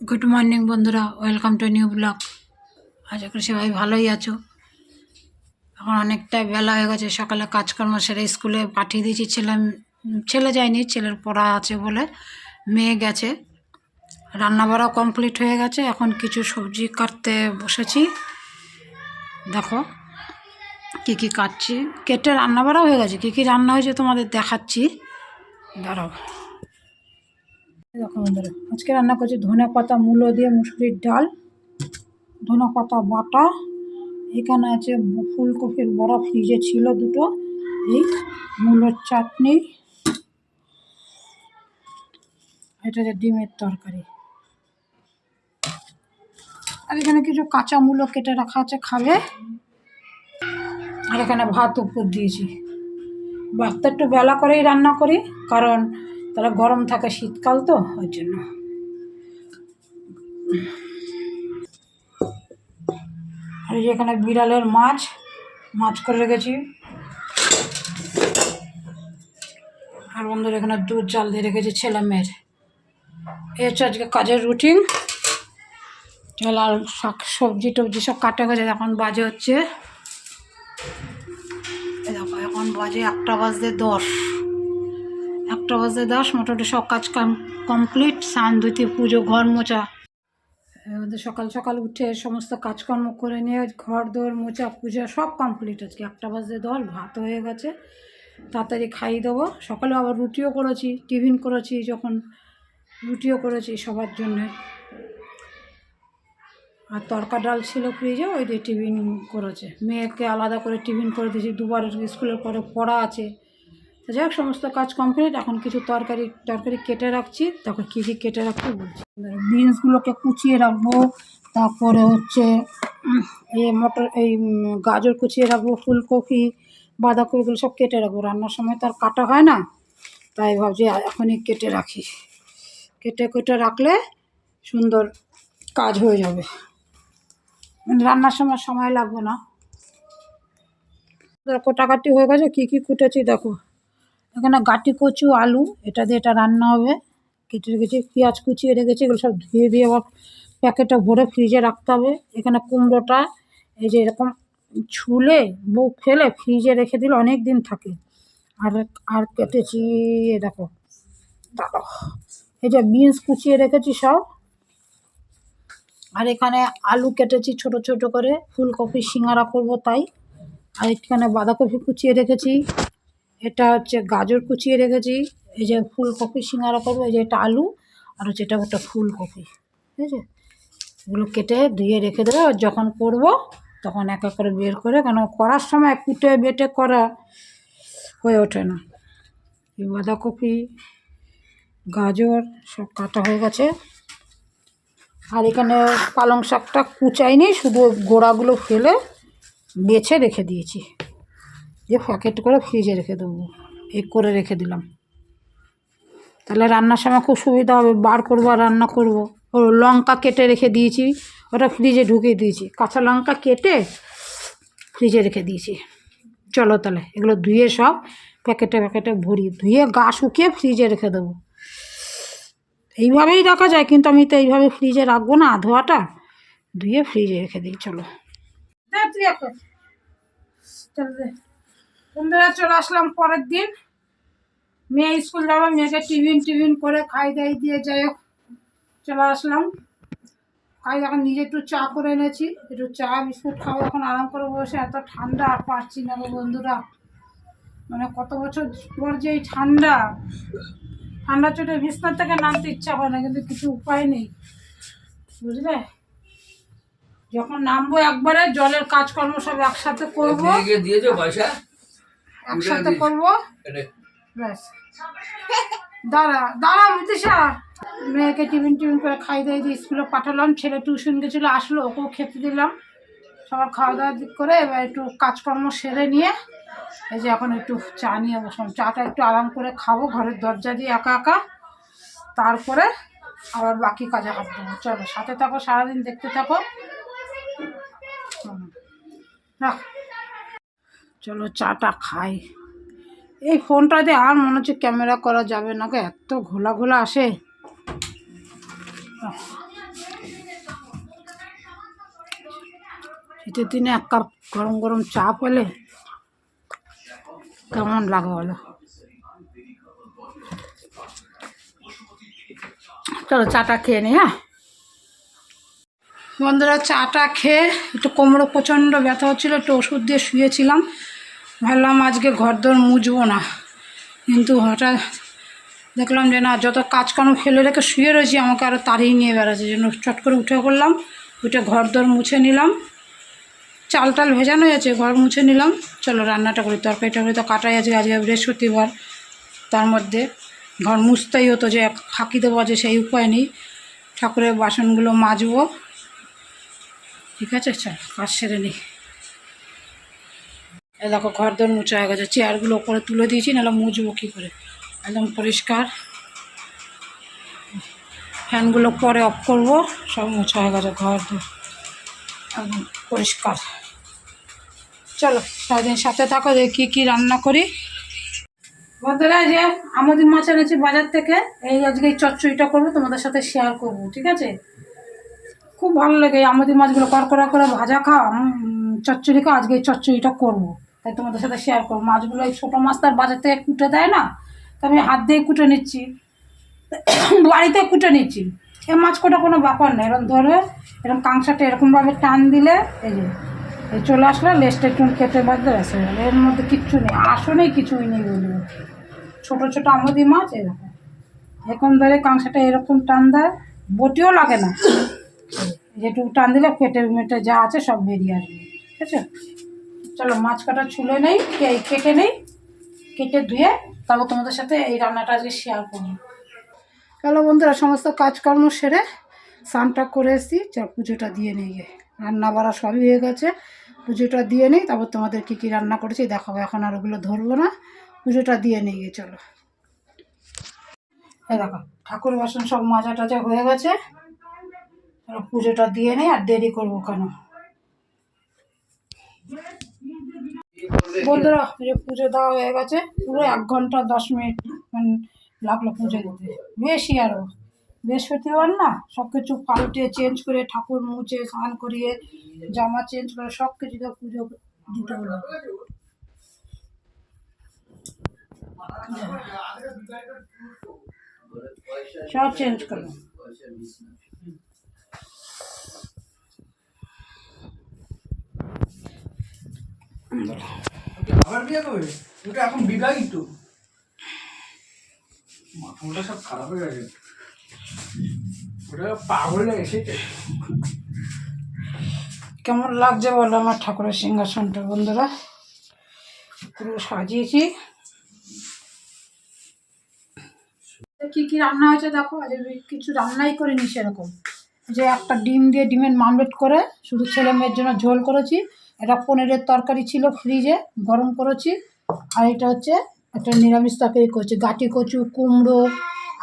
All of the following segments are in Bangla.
গুড মর্নিং বন্ধুরা। ওয়েলকাম টু নিউ ব্লগ আশা করি সবাই ভালোই আছো। এখন অনেকটা বেলা হয়ে গেছে। সকালে কাজকর্ম সেরে স্কুলে পাঠিয়ে দিয়েছি। ছেলে ছেলে যায়নি, ছেলের পড়া আছে বলে মেয়ে গেছে। রান্না বাড়া কমপ্লিট হয়ে গেছে। এখন কিছু সবজি কাটতে বসেছি। দেখো কী কী কাটছি। কেটে রান্না বাড়াও হয়ে গেছে। কী কী রান্না হয়েছে তোমাদের দেখাচ্ছি। দাঁড়াও। দেখো বন্ধুরা, আজকে রান্না করছি ধনে পাতা, মূলো দিয়ে মুসুরির ডাল, ধনে পাতা বাটা। এখানে আছে ফুলকপির বড়া ফ্রিজে ছিল দুটো, এই মূলোর চাটনি। এটা হচ্ছে ডিমের তরকারি। আর এখানে কিছু কাঁচা মূলো কেটে রাখা আছে, খাবে। আর এখানে ভাত উপর দিয়েছি। ভাতটা একটু বেলা করেই রান্না করি, কারণ তাহলে গরম থাকে শীতকাল তো, ওই জন্য। আর এই এখানে বিড়ালের মাছ মাছ করে রেখেছি। আর বন্ধুর, এখানে দুধ, জাল দিয়ে রেখেছি ছেলে মেয়ের। এই হচ্ছে আজকে কাজের রুটিন আর শাক, সবজি টবজি সব কাটা গেছে এখন বাজে হচ্ছে। দেখো, এখন বাজে একটা বাজতে দশ। একটা বাজে দশ, মোটামুটি সব কাজ কাম কমপ্লিট স্নান ধুতি, পুজো, ঘর আমাদের সকাল সকাল উঠে সমস্ত কাজকর্ম করে নিয়ে ঘর দোর মোচা পুজো সব কমপ্লিট আজকে। একটা বাজে দশ, ভাত হয়ে গেছে। তাড়াতাড়ি খাইয়ে দেবো। সকালে আবার রুটিও করেছি, টিফিন করেছি যখন রুটিও করেছি সবার জন্যে। আর তরকা ডাল ছিল ফ্রিজে ওই দিয়ে টিফিন করেছে। মেয়েকে আলাদা করে টিফিন করে দিয়েছি। দুবার স্কুলের পরে পড়া আছে। তো যাই হোক, সমস্ত কাজ কমপ্লিট এখন কিছু তরকারি তরকারি কেটে রাখছি। তারপর কী কী কেটে রাখছি বলছি। বিনসগুলোকে কুচিয়ে রাখব। তারপরে হচ্ছে এই মটর, এই গাজর কুচিয়ে রাখব, ফুলকপি, বাঁধাকপিগুলো সব কেটে রাখব। রান্নার সময় তো আর কাটা হয় না। তাই ভাবছি এখনই কেটে রাখি। কেটে কেটে রাখলে সুন্দর কাজ হয়ে যাবে। মানে রান্নার সময় সময় লাগবে না। কোটাকাটি হয়ে গেছে, কী কী কুটেছি দেখো। এখানে গাটি, কচু, আলু, এটা দিয়ে এটা রান্না হবে। কেটে রেখেছি, পেঁয়াজ কুচিয়ে রেখেছি, এগুলো সব ধুয়ে দিয়ে আবার প্যাকেটটা ভরে ফ্রিজে রাখতে হবে। এখানে কুমড়োটা এই যে এরকম ছুলে বুক ফেলে ফ্রিজে রেখে দিলে অনেক দিন থাকে। আর আর কেটেছি দেখো দাঁড়াও এই যে বিনস কুচিয়ে রেখেছি সব। আর এখানে আলু কেটেছি ছোট ছোট করে, ফুলকপি, সিঙ্গারা করব তাই। আর এখানে বাঁধাকপি কুচিয়ে রেখেছি। এটা হচ্ছে গাজর কুচিয়ে রেখেছি, এই যে ফুলকপি সিঙ্গারা করব, এই যে এটা আলু, আর হচ্ছে এটা ওটা ফুলকপি, ঠিক আছে? এগুলো কেটে ধুয়ে রেখে দেবো, আর যখন করব তখন এক এক করে বের করে, কেন করার সময় কুটে বেটে করা হয়ে ওঠে না। এই বাঁধাকপি, গাজর সব কাটা হয়ে গেছে। আর এখানে পালং শাকটা কুচাইনি, শুধু গোড়াগুলো ফেলে বেছে রেখে দিয়েছি। দিয়ে প্যাকেট করে ফ্রিজে রেখে দেবো। এই করে রেখে দিলাম। তাহলে রান্নার সময় খুব সুবিধা হবে। বার করব আর রান্না করব। ও লঙ্কা কেটে রেখে দিয়েছি। ওটা ফ্রিজে ঢুকিয়ে দিয়েছি। কাঁচা লঙ্কা কেটে ফ্রিজে রেখে দিয়েছি। চলো তাহলে, এগুলো ধুয়ে সব প্যাকেটে প্যাকেটে ভরি। ধুয়ে গা শুকিয়ে ফ্রিজে রেখে দেবো। এইভাবেই রাখা যায়, কিন্তু আমি তো এইভাবে ফ্রিজে রাখব না, ধোয়াটা। ধুয়ে ফ্রিজে রেখে দিই, চলো। তুই এখন। চল বন্ধুরা চলে আসলাম পরের দিন। মেয়ে স্কুল যাবে, মেয়েকে টিফিন টিফিন করে খাই দাই দিয়ে যাই হোক, চলে আসলাম। খাই এখন নিজে একটু চা করে এনেছি, একটু চা, বিস্কুট খাব, এখন আরাম করে বসে, এত ঠান্ডা, আর পারছি না বন্ধুরা। মানে কত বছর পর যে এই ঠান্ডা। ঠান্ডা চোটে বিছনার থেকে নামতে ইচ্ছা হয় না, কিন্তু কিছু উপায় নেই। বুঝলে? যখন নামবো একবারে, জলের কাজকর্ম সব একসাথে করব। দিয়েছ পয়সা? একসাথে করব? ব্যাস। দাঁড়া দাঁড়া মিতিশা মেয়েকে টিফিন টিফিন করে খাই দাই দিয়ে স্কুলে পাঠালাম ছেলে টিউশন গেছিল আসলো ওকেও খেতে দিলাম। সবার খাওয়া দাওয়া দিক করে এবার একটু কাজকর্ম সেরে নিয়ে এই যে এখন একটু চা নিয়ে বসলাম। চাটা একটু আরাম করে খাব ঘরের দরজা দিয়ে একা একা। তারপরে আবার বাকি কাজে হাত দেবো। চলো সাথে থাকো সারাদিন দেখতে থাকো। রাখ। চলো চাটা খাই। এই ফোনটা দিয়ে আর মনে হচ্ছে ক্যামেরা করা যাবে না এত ঘোলা ঘোলা আসে। শীতের দিনে এক কাপ গরম গরম চা পেলে কেমন লাগে বলো? চলো চাটা খেয়ে নি হ্যাঁ? বন্ধুরা, চাটা খেয়ে একটু কোমরে প্রচণ্ড ব্যথা হচ্ছিল, একটু ওষুধ দিয়ে শুয়েছিলাম। ভাবলাম আজকে ঘর দর মুছবো না। কিন্তু হঠাৎ দেখলাম যে না, যত কাজকর্ম ফেলে রেখে শুয়ে রয়েছি, আমাকে আরও তাড়িয়ে নিয়ে বেড়াচ্ছে। জন্য চট করে উঠে পড়লাম, উঠে ঘর দর মুছে নিলাম। চাল টাল ভেজানো আছে ঘর মুছে নিলাম। চলো রান্নাটা করি তরকারি টরকারি তো কাটাই আছে আজকে বৃহস্পতিবার। তার মধ্যে ঘর মুছতেই হতো যে ফাঁকি দেবো যে সেই উপায় নেই। ঠাকুরের বাসনগুলো মাজবো। ঠিক আছে, চল, কাজ সেরে নিই দেখো ঘর দর মুছা হয়ে গেছে চেয়ারগুলো ওপরে তুলে দিয়েছি, নাহলে মুছবো কী করে? একদম পরিষ্কার। ফ্যানগুলো পরে অফ করব, সব মোছা হয়ে গেছে ঘর দর একদম পরিষ্কার। চলো, সারাদিন সাথে থাকো, যে কী কী রান্না করি। বন্ধুরা যে আমাদের মাছ এনেছি বাজার থেকে, এই আজকে এই চচ্চড়িটা করব, তোমাদের সাথে শেয়ার করব, ঠিক আছে? খুব ভালো লাগে আমাদের মাছগুলো, কড়কড়া করে ভাজা খাওয়া চচ্চড়ি খাওয়া, আজকে এই চচ্চড়িটা করব। তাই তোমাদের সাথে শেয়ার করব। মাছগুলো এই ছোটো মাছ তার বাজার থেকে কুটে দেয় না, তো আমি হাত দিয়ে কুটে নিচ্ছি। বাড়িতে কুটে নিচ্ছি। এ মাছ কোটা কোনো ব্যাপার নেই এরকম ধরে এরকম কাংসাটা এরকমভাবে টান দিলে, এই যে এই চলে আসলে, লেজটা একটু কেটে বাঁধতে আসে এর মধ্যে কিচ্ছু নেই আসলেই কিছুই নেই বলব ছোটো ছোটো আমদি মাছ, এরকম। এরকম ধরে কাংসাটা এরকম টান দেয়, বটিও লাগে না। যেটুকু টান দিলে পেটের মেটে যা আছে সব বেরিয়ে আসবে। ঠিক আছে? চলো, মাছ কাটা ছুলে নেই কেটে নেই, কেটে ধুয়ে তারপর তোমাদের সাথে এই রান্নাটা আজকে শেয়ার করি চলো বন্ধুরা, সমস্ত কাজকর্ম সেরে স্নানটা করে এসেছি। চল, পুজোটা দিয়ে নিই রান্না বাড়া সবই হয়ে গেছে। পুজোটা দিয়ে নিই, তারপর তোমাদের কী কী রান্না করেছি দেখাবো। এখন আর ওগুলো ধরবো না। পুজোটা দিয়ে নিই গে চলো। এই দেখো, ঠাকুর বাসন সব মাজা টাজা হয়ে গেছে। পুজোটা দিয়ে নেই আর দেরি করব কেন? বন্ধুরা যে পুজো দেওয়া হয়ে গেছে, পুরো এক ঘণ্টা, দশ মিনিট মানে লাগল পুজো দিতে। বেশি আরও বৃহস্পতিবার না সব কিছু পাল্টে চেঞ্জ করে ঠাকুর মুছে, স্নান করিয়ে, জামা চেঞ্জ করে সব কিছু পুজো দিতে হলো। সব চেঞ্জ করল। আবার বিয়ে করবে? ওটা এখন বিবাহিত মাথাটা সব খারাপ হয়ে গেছে। ওটা পাগল এসেছে। কেমন লাগছে বলো আমার ঠাকুরের সিংহাসনটা বন্ধুরা? পুরো সাজিয়েছি। কি কি রান্না হয়েছে দেখো? আজ কিছু রান্নাই করিনি সেরকম। যে একটা ডিম দিয়ে ডিমের মামলেট করে শুধু ছেলে মেয়ের জন্য ঝোল করেছি। এটা পনিরের তরকারি ছিল ফ্রিজে, গরম করেছি। আর এটা হচ্ছে একটা নিরামিষ তরকারি করছি। গাটি কচু, কুমড়ো,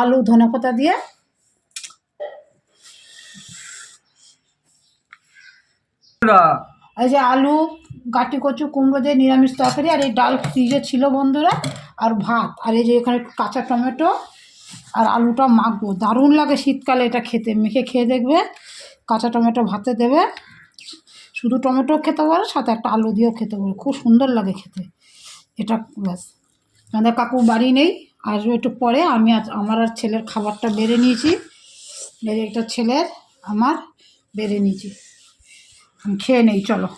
আলু ধনেপাতা দিয়ে। এই যে আলু, গাটি কচু, কুমড়ো দিয়ে নিরামিষ তরকারি। আর এই ডাল ফ্রিজে ছিল বন্ধুরা। আর ভাত। আর এই যে এখানে কাঁচা টমেটো আর আলুটা মাখবো। দারুণ লাগে শীতকালে এটা খেতে। মেখে খেয়ে দেখবে। কাঁচা টমেটো ভাতে দেবে। শুধু টমেটো খেতে পারো, সাথে একটা আলু দিয়েও খেতে পারো। খুব সুন্দর লাগে খেতে। এটা ব্যাস। আমাদের কাকু বাড়ি নেই, আসবে একটু পরে। আমি আজ আমার আর ছেলের খাবারটা বেড়ে নিয়েছি। যে একটা ছেলের, আমার বেড়ে নিয়েছি। আমি খেয়ে নেই, চলো।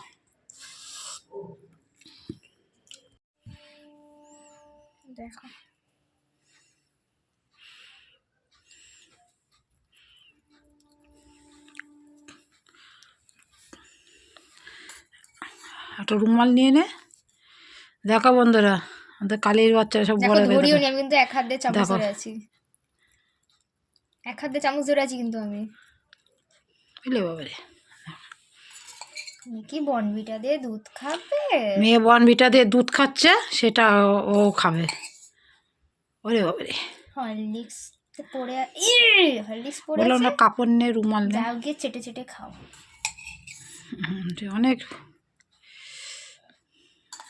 দেখো। একটা রুমাল নিয়ে নে। দেখো বন্ধুরা আমাদের কালির বাচ্চা সব বড় নি আমি কিন্তু এক হাত দিয়ে চামচ ধরে আছি। এক হাত দিয়ে চামচ ধরে আছি কিন্তু আমি। বুঝলে বাবারে কি বনবিটা দিয়ে দুধ খাবে? মেয়ে বনভিটা দিয়ে দুধ খাচ্ছে সেটা ও- খাবে। ওরে বাবারে হরলিক্স পরে হরলিক্স পরে বললাম না কাপড় নে রুমাল নে। যাও গিয়ে চেটে চেটে খাও। অনেক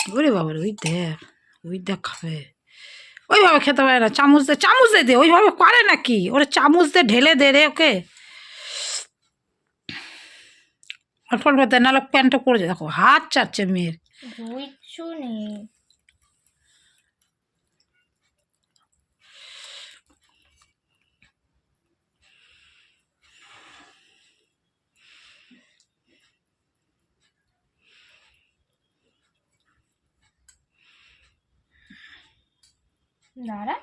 ওরে বাবার ওই দেখ ওই দেখ খাবে ওইভাবে খেতে পারে না চামচ দে চামচ দে দে ওইভাবে করে নাকি ওরা চামচ দে ঢেলে দে রে ওকে অল্প অল্প দেয় নাহলে প্যান্টটা পড়ে যায় দেখো হাত চাচ্ছে মেয়ের কিছু নেই দাঁড়া।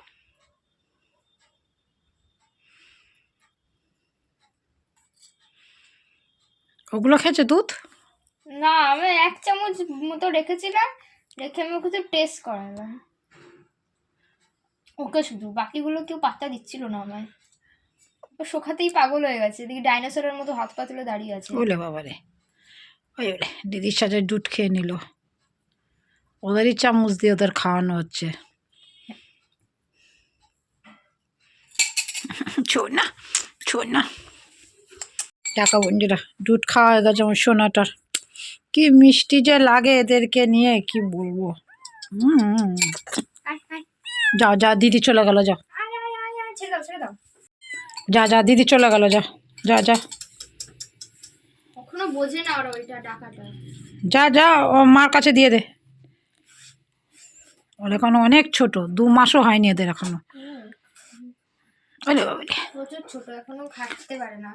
ওগুলো খেয়েছে দুধ? না আমি এক চামচ মতো রেখেছিলাম রেখে আমি ওকে টেস্ট করালাম। ওকে শুধু বাকিগুলো কেউ পাত্তা দিচ্ছিল না আমায়। ও শোকাতেই পাগল হয়ে গেছে এদিকে ডাইনোসরের মতো হাত পা তুলে দাঁড়িয়ে আছে। ওলে বাবারে ওই ওলে দিদির সাথে দুধ খেয়ে নিল। ওদেরই চামচ দিয়ে ওদের খাওয়ানো হচ্ছে। ছোট না ছোট না টাকা বন্ধুরা দুধ খাওয়া হয়ে গেছে আমার সোনাটার। কি মিষ্টি যে লাগে এদেরকে নিয়ে কি বলব? যাও যা দিদি চলে গেল যাও আয়, আয়, আয়, আয়, ছেড়ে দাও ছেড়ে দাও যা যা। দিদি চলে গেল যা যা যা যা যা ও মার কাছে দিয়ে দে। ওর এখনও অনেক ছোট দু মাসও হয়নি এদের এখনও। প্রচুর ছোট এখনও খাটতে পারে না।